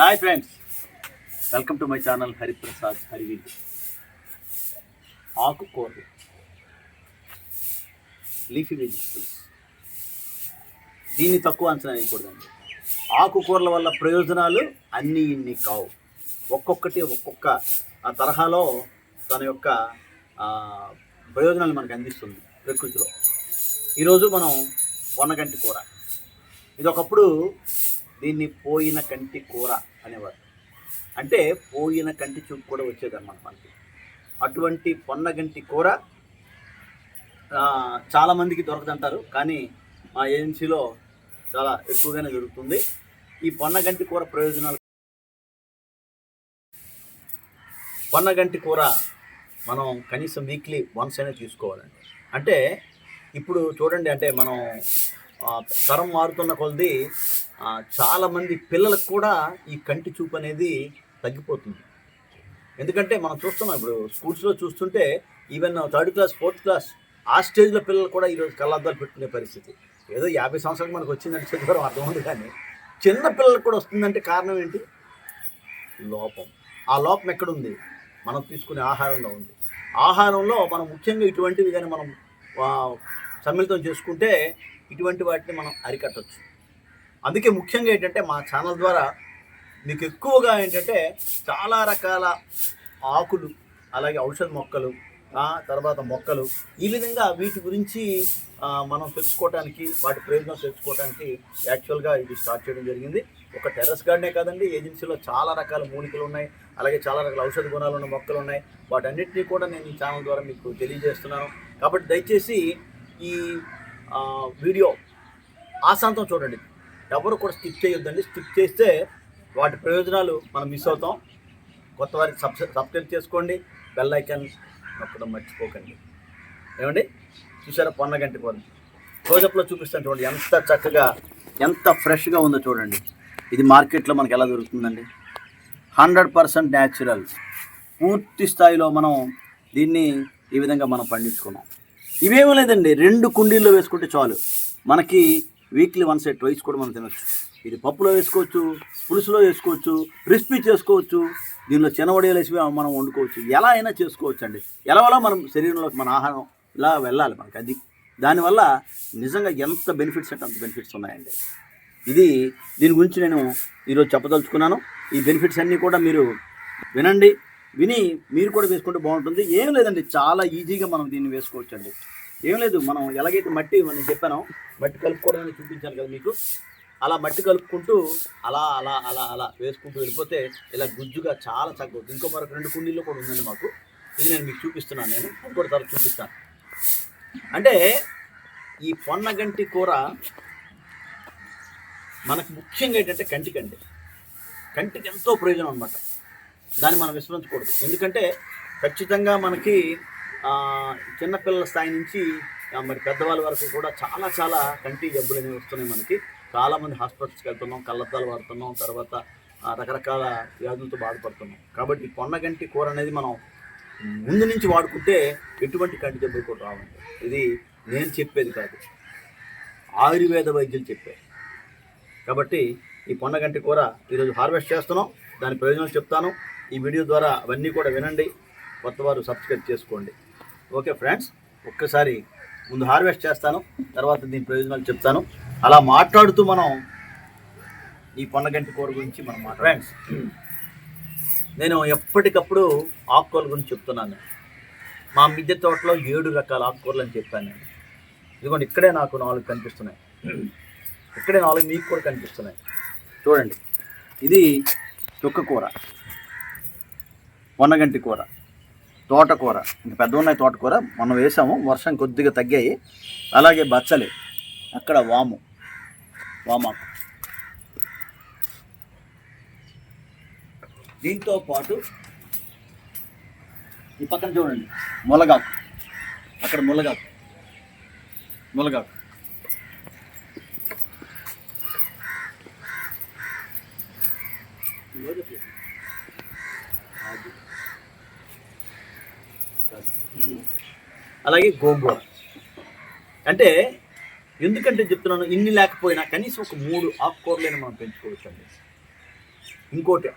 Hi friends. Welcome to my channel Hariprasad హరివిల్ ఆకుకూరలు. Leafy vegetables. దీన్ని తక్కువ అంచనా వేయకూడదండి. ఆకుకూరల వల్ల ప్రయోజనాలు అన్నీ ఇన్ని కావు. ఒక్కొక్కటి ఒక్కొక్క ఆ తరహాలో తన యొక్క ప్రయోజనాలు మనకు అందిస్తుంది ప్రకృతిలో. ఈరోజు మనం పొన్నగంటి కూర. ఇది ఒకప్పుడు దీన్ని పోయిన కంటి కూర అనేవారు. అంటే పోయిన కంటి చూపు కూడా వచ్చేదన్నమాట మనకి. అటువంటి పొన్నగంటి కూర చాలామందికి దొరకదంటారు కానీ మా ఏజెన్సీలో చాలా ఎక్కువగానే దొరుకుతుంది ఈ పొన్నగంటి కూర ప్రయోజనాలు పొన్నగంటి కూర మనం కనీసం వీక్లీ వన్స్ అయినా తీసుకోవాలండి. అంటే ఇప్పుడు చూడండి అంటే మనం తరం మారుతున్న కొలది చాలామంది పిల్లలకు కూడా ఈ కంటి చూపు అనేది తగ్గిపోతుంది. ఎందుకంటే మనం చూస్తున్నాం ఇప్పుడు స్కూల్స్లో చూస్తుంటే even third class fourth class ఆ స్టేజ్లో పిల్లలు కూడా ఈరోజు కళ్ళద్దాలు పెట్టుకునే పరిస్థితి. ఏదో యాభై సంవత్సరాలకు మనకు వచ్చిందంటే చదివారం అర్థం ఉంది కానీ చిన్న పిల్లలకు కూడా వస్తుందంటే కారణం ఏంటి? లోపం. ఆ లోపం ఎక్కడుంది? మనం తీసుకునే ఆహారంలో ఉంది. ఆహారంలో మనం ముఖ్యంగా ఇటువంటివి కానీ మనం సమ్మిళితం చేసుకుంటే ఇటువంటి వాటిని మనం అరికట్టవచ్చు అందుకే ముఖ్యంగా ఏంటంటే మా ఛానల్ ద్వారా మీకు ఎక్కువగా ఏంటంటే చాలా రకాల ఆకులు అలాగే ఔషధ మొక్కలు తర్వాత మొక్కలు ఈ విధంగా వీటి గురించి మనం తెలుసుకోవటానికి వాటి ప్రయోజనం తెలుసుకోవటానికి యాక్చువల్గా ఇది స్టార్ట్ చేయడం జరిగింది. ఒక టెర్రస్ గార్డెనే కాదండి ఏజెన్సీలో చాలా రకాల మూలికలు ఉన్నాయి అలాగే చాలా రకాల ఔషధ గుణాలు ఉన్న మొక్కలు ఉన్నాయి. వాటన్నిటినీ కూడా నేను ఈ ఛానల్ ద్వారా మీకు తెలియజేస్తున్నాను. కాబట్టి దయచేసి ఈ వీడియో ఆశాంతం చూడండి. ఎవరు కూడా స్కిప్ చేయొద్దండి. స్కిప్ చేస్తే వాటి ప్రయోజనాలు మనం మిస్ అవుతాం. కొత్త వారికి సబ్ సబ్స్క్రైబ్ చేసుకోండి. బెల్ ఐకాన్ నొక్కడం మర్చిపోకండి. ఏమండి? చూసారా? పొన్నగంటి కూర రోజప్లో చూపిస్తాను చూడండి. ఎంత చక్కగా ఎంత ఫ్రెష్గా ఉందో చూడండి. ఇది మార్కెట్లో మనకి ఎలా దొరుకుతుందండి? హండ్రెడ్ పర్సెంట్ న్యాచురల్ పూర్తి స్థాయిలో మనం దీన్ని ఈ విధంగా మనం పండించుకున్నాం. ఇవేమీ లేదండి. రెండు కుండీల్లో వేసుకుంటే చాలు. మనకి వీక్లీ వన్ సెట్ వైస్ కూడా మనం తినొచ్చు. ఇది పప్పులో వేసుకోవచ్చు పులుసులో వేసుకోవచ్చు క్రిస్పీ చేసుకోవచ్చు దీనిలో చిన్నవడియాలు మనం వండుకోవచ్చు. ఎలా అయినా చేసుకోవచ్చు అండి ఎలాగోలా మనం శరీరంలోకి మన ఆహారం ఇలా వెళ్ళాలి మనకి అది. దానివల్ల నిజంగా ఎంత బెనిఫిట్స్ అంటే అంత బెనిఫిట్స్ ఉన్నాయండి. ఇది దీని గురించి నేను ఈరోజు చెప్పదలుచుకున్నాను. ఈ బెనిఫిట్స్ అన్నీ కూడా మీరు వినండి. విని మీరు కూడా వేసుకుంటే బాగుంటుంది. ఏం లేదండి చాలా ఈజీగా మనం దీన్ని వేసుకోవచ్చు అండి ఏం లేదు మనం ఎలాగైతే మట్టి మనం చెప్పానో మట్టి కలుపుకోవడానికి చూపించాను కదా మీకు. అలా మట్టి కలుపుకుంటూ అలా అలా అలా అలా వేసుకుంటూ వెళ్ళిపోతే ఇలా గుజ్జుగా చాలా చక్కగా ఇంకో మరొక రెండు కుండీల్లో కూడా ఉందండి మాకు. ఇది నేను మీకు చూపిస్తున్నాను నేను. అది కూడా తర్వాత చూపిస్తాను. అంటే ఈ పొన్నగంటి కూర మనకు ముఖ్యంగా ఏంటంటే కంటికండి కంటికి ఎంతో ప్రయోజనం అనమాట దాన్ని మనం విస్మరించకూడదు. ఎందుకంటే ఖచ్చితంగా మనకి చిన్నపిల్లల స్థాయి నుంచి మరి పెద్దవాళ్ళ వరకు కూడా చాలా చాలా కంటి జబ్బులు అనేవి వస్తున్నాయి మనకి. చాలామంది హాస్పిటల్స్కి వెళ్తున్నాం కళ్ళద్దాలు వాడుతున్నాం తర్వాత రకరకాల వ్యాధులతో బాధపడుతున్నాం. కాబట్టి పొన్నగంటి కూర అనేది మనం ముందు నుంచి వాడుకుంటే ఎటువంటి కంటి జబ్బులు కూడా రావండి. ఇది నేను చెప్పేది కాదు. ఆయుర్వేద వైద్యులు చెప్పారు. కాబట్టి ఈ పొన్నగంటి కూర ఈరోజు హార్వెస్ట్ చేస్తున్నాం. దాని ప్రయోజనాలు చెప్తాను. ఈ వీడియో ద్వారా అవన్నీ కూడా వినండి. కొత్త వారు సబ్స్క్రైబ్ చేసుకోండి. ఓకే ఫ్రెండ్స్ ఒక్కసారి ముందు హార్వెస్ట్ చేస్తాను తర్వాత దీని ప్రయోజనాలు చెప్తాను. అలా మాట్లాడుతూ మనం ఈ పొన్నగంటి కూర గురించి మనం మాట ఫ్రెండ్స్ నేను ఎప్పటికప్పుడు ఆకుకూరల గురించి చెప్తున్నాను. మా మిద్దె తోటలో ఏడు రకాల ఆకుకూరలు అని చెప్పాను నేను. ఇదిగోండి ఇక్కడే నాకు నాలుగు కనిపిస్తున్నాయి. ఇక్కడే నాలుగు మీకు కూడా కనిపిస్తున్నాయి. చూడండి ఇది చుక్క కూర పొన్నగంటి కూర. తోటకూర. ఇంత పెద్ద ఉన్నాయి తోటకూర. మనం వేసాము. వర్షం కొద్దిగా తగ్గాయి. అలాగే బచ్చలి. అక్కడ వాము. వామాకు. దీంతో పాటు ఈ పక్కన చూడండి. ములగాకు. అక్కడ ములగాకు. ములగాకు. అలాగే గోంగూర. అంటే ఎందుకంటే చెప్తున్నాను ఇన్ని లేకపోయినా కనీసం ఒక మూడు ఆకుకూరలను మనం పెంచుకోవచ్చు అండి ఇంకోటి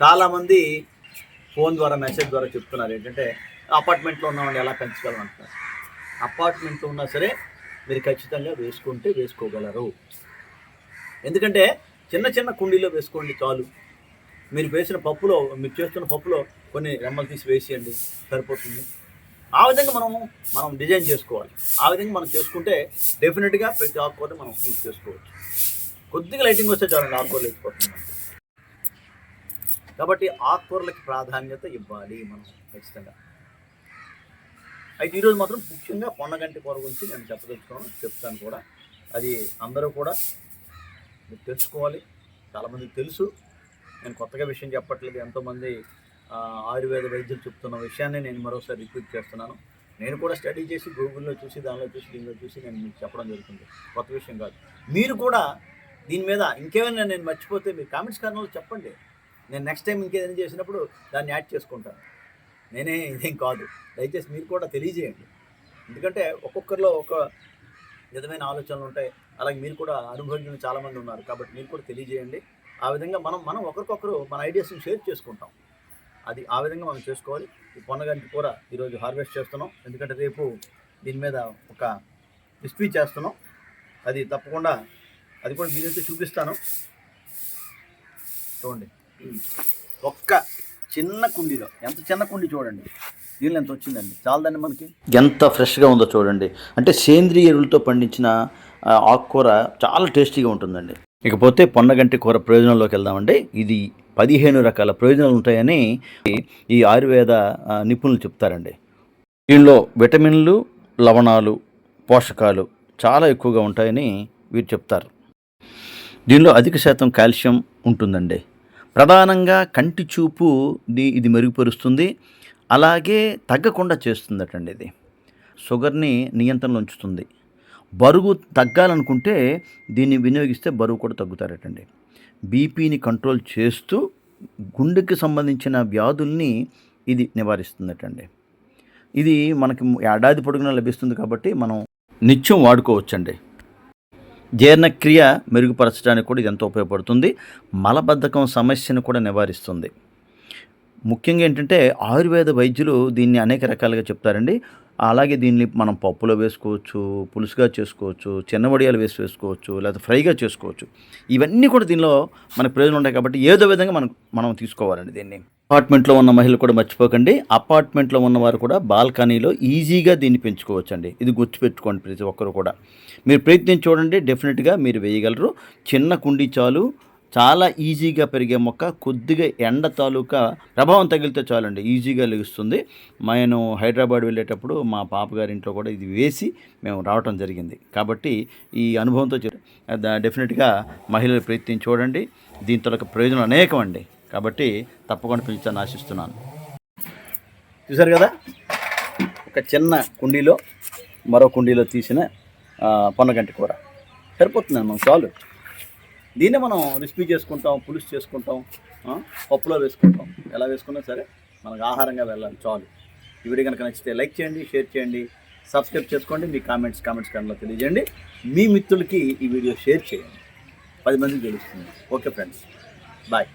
చాలామంది ఫోన్ ద్వారా మెసేజ్ ద్వారా చెప్తున్నారు ఏంటంటే అపార్ట్మెంట్లో ఉన్నామండి ఎలా పెంచగలం అంటున్నారు. అపార్ట్మెంట్లో ఉన్నా సరే మీరు ఖచ్చితంగా వేసుకుంటే వేసుకోగలరు. ఎందుకంటే చిన్న చిన్న కుండీలో వేసుకోండి చాలు. మీరు వేసిన పప్పులో మీరు చేస్తున్న పప్పులో కొన్ని రెమ్మలు తీసి వేసేయండి సరిపోతుంది. ఆ విధంగా మనం మనం డిజైన్ చేసుకోవాలి. ఆ విధంగా మనం చేసుకుంటే డెఫినెట్గా ప్రతి ఆకుకూరని మనం యూజ్ చేసుకోవచ్చు. కొద్దిగా లైటింగ్ వస్తే చాలండి ఆకుకూరలు వేసిపోతుంది కాబట్టి ఆకుకూరలకి ప్రాధాన్యత ఇవ్వాలి మనం ఖచ్చితంగా. అయితే ఈరోజు మాత్రం ముఖ్యంగా పొన్నగంటి కూర గురించి నేను చెప్పదలుచుకున్నాను చెప్తాను కూడా. అది అందరూ కూడా మీరు తెలుసుకోవాలి. చాలామందికి తెలుసు. నేను కొత్తగా విషయం చెప్పట్లేదు ఎంతోమంది ఆయుర్వేద వైద్యులు చెప్తున్న విషయాన్ని నేను మరోసారి రిపీట్ చేస్తున్నాను. నేను కూడా స్టడీ చేసి గూగుల్లో చూసి దానిలో చూసి దీనిలో చూసి నేను మీకు చెప్పడం జరుగుతుంది. కొత్త విషయం కాదు. మీరు కూడా దీని మీద ఇంకేమైనా నేను మర్చిపోతే మీరు కామెంట్స్ కారణంలో చెప్పండి. నేను నెక్స్ట్ టైం ఇంకేదైనా చేసినప్పుడు దాన్ని యాడ్ చేసుకుంటాను. నేనే ఇదేం కాదు. దయచేసి మీరు కూడా తెలియజేయండి. ఎందుకంటే ఒక్కొక్కరిలో ఒక విధమైన ఆలోచనలు ఉంటాయి. అలాగే మీరు కూడా అనుభవజ్ఞులు చాలామంది ఉన్నారు. కాబట్టి మీరు కూడా తెలియజేయండి. ఆ విధంగా మనం మనం ఒకరికొకరు మన ఐడియాస్ని షేర్ చేసుకుంటాం. అది ఆ విధంగా మనం చేసుకోవాలి. ఈ పొన్నగంటి కూర ఈరోజు హార్వెస్ట్ చేస్తున్నాం. ఎందుకంటే రేపు దీని మీద ఒక రెసిపీ చేస్తున్నాం. అది తప్పకుండా అది కూడా మీరైతే చూపిస్తాను. చూడండి. ఒక్క చిన్న కుండీలో ఎంత చిన్న కుండీ చూడండి. నీళ్ళు ఎంత వచ్చిందండి? చాలదండి మనకి. ఎంత ఫ్రెష్గా ఉందో చూడండి. అంటే సేంద్రియ ఎరువులతో పండించిన ఆకుకూర చాలా టేస్టీగా ఉంటుందండి. ఇకపోతే పొన్నగంటి కూర ప్రయోజనంలోకి వెళ్దామండి. ఇది పదిహేను రకాల ప్రయోజనాలు ఉంటాయని ఈ ఆయుర్వేద నిపుణులు చెప్తారండి. దీనిలో విటమిన్లు లవణాలు పోషకాలు చాలా ఎక్కువగా ఉంటాయని వీరు చెప్తారు. దీనిలో అధిక శాతం కాల్షియం ఉంటుందండి. ప్రధానంగా కంటి చూపు ఇది మెరుగుపరుస్తుంది. అలాగే తగ్గకుండా చేస్తుందటండి ఇది. షుగర్ని నియంత్రణలో ఉంచుతుంది. బరువు తగ్గాలనుకుంటే దీన్ని వినియోగిస్తే బరువు కూడా తగ్గుతారటండి. బీపీని కంట్రోల్ చేస్తూ గుండెకి సంబంధించిన వ్యాధుల్ని ఇది నివారిస్తుందటండి. ఇది మనకి ఏడాది పొడుగునా లభిస్తుంది కాబట్టి మనం నిత్యం వాడుకోవచ్చండి. జీర్ణక్రియ మెరుగుపరచడానికి కూడా ఇది ఎంతో ఉపయోగపడుతుంది. మలబద్ధకం సమస్యను కూడా నివారిస్తుంది. ముఖ్యంగా ఏంటంటే ఆయుర్వేద వైద్యులు దీన్ని అనేక రకాలుగా చెప్తారండి. అలాగే దీన్ని మనం పప్పులో వేసుకోవచ్చు పులుసుగా చేసుకోవచ్చు చిన్న వడియాలు వేసి వేసుకోవచ్చు లేదా ఫ్రైగా చేసుకోవచ్చు. ఇవన్నీ కూడా దీనిలో మనకు ప్రయోజనం ఉంటాయి కాబట్టి ఏదో విధంగా మనం మనం తీసుకోవాలండి దీన్ని. అపార్ట్మెంట్లో ఉన్న మహిళలు కూడా మర్చిపోకండి. అపార్ట్మెంట్లో ఉన్నవారు కూడా బాల్కనీలో ఈజీగా దీన్ని పెంచుకోవచ్చండి. ఇది గుర్తుపెట్టుకోండి ప్రతి ఒక్కరు కూడా. మీరు ప్రయత్నం చూడండి. డెఫినెట్గా మీరు వేయగలరు. చిన్న కుండీ చాలు. చాలా ఈజీగా పెరిగే మొక్క కొద్దిగా ఎండ తాలూకా ప్రభావం తగిలితే చాలండి. ఈజీగా లెగుస్తుంది. నేను హైదరాబాద్ వెళ్ళేటప్పుడు మా పాపగారి ఇంట్లో కూడా ఇది వేసి మేము రావటం జరిగింది. కాబట్టి ఈ అనుభవంతో డెఫినెట్గా మహిళలు ప్రయత్నం చూడండి. దీంతో ఒక ప్రయోజనం అనేకం అండి. కాబట్టి తప్పకుండా పెంచాలని ఆశిస్తున్నాను. చూసారు కదా? ఒక చిన్న కుండీలో మరో కుండీలో తీసిన పొన్నగంటి కూర. సరిపోతుంది మనం చాలు. దీన్నే మనం రెసిపీ చేసుకుంటాం పులుసు చేసుకుంటాం పప్పులో వేసుకుంటాం. ఎలా వేసుకున్నా సరే మనకు ఆహారంగా వెళ్ళాలి చాలు. ఈ వీడియో కనుక నచ్చితే లైక్ చేయండి షేర్ చేయండి సబ్స్క్రైబ్ చేసుకోండి మీ కామెంట్స్ కామెంట్స్ కన్నా తెలియజేయండి. మీ మిత్రులకి ఈ వీడియో షేర్ చేయండి. పది మందికి తెలుస్తుంది ఓకే ఫ్రెండ్స్. బాయ్.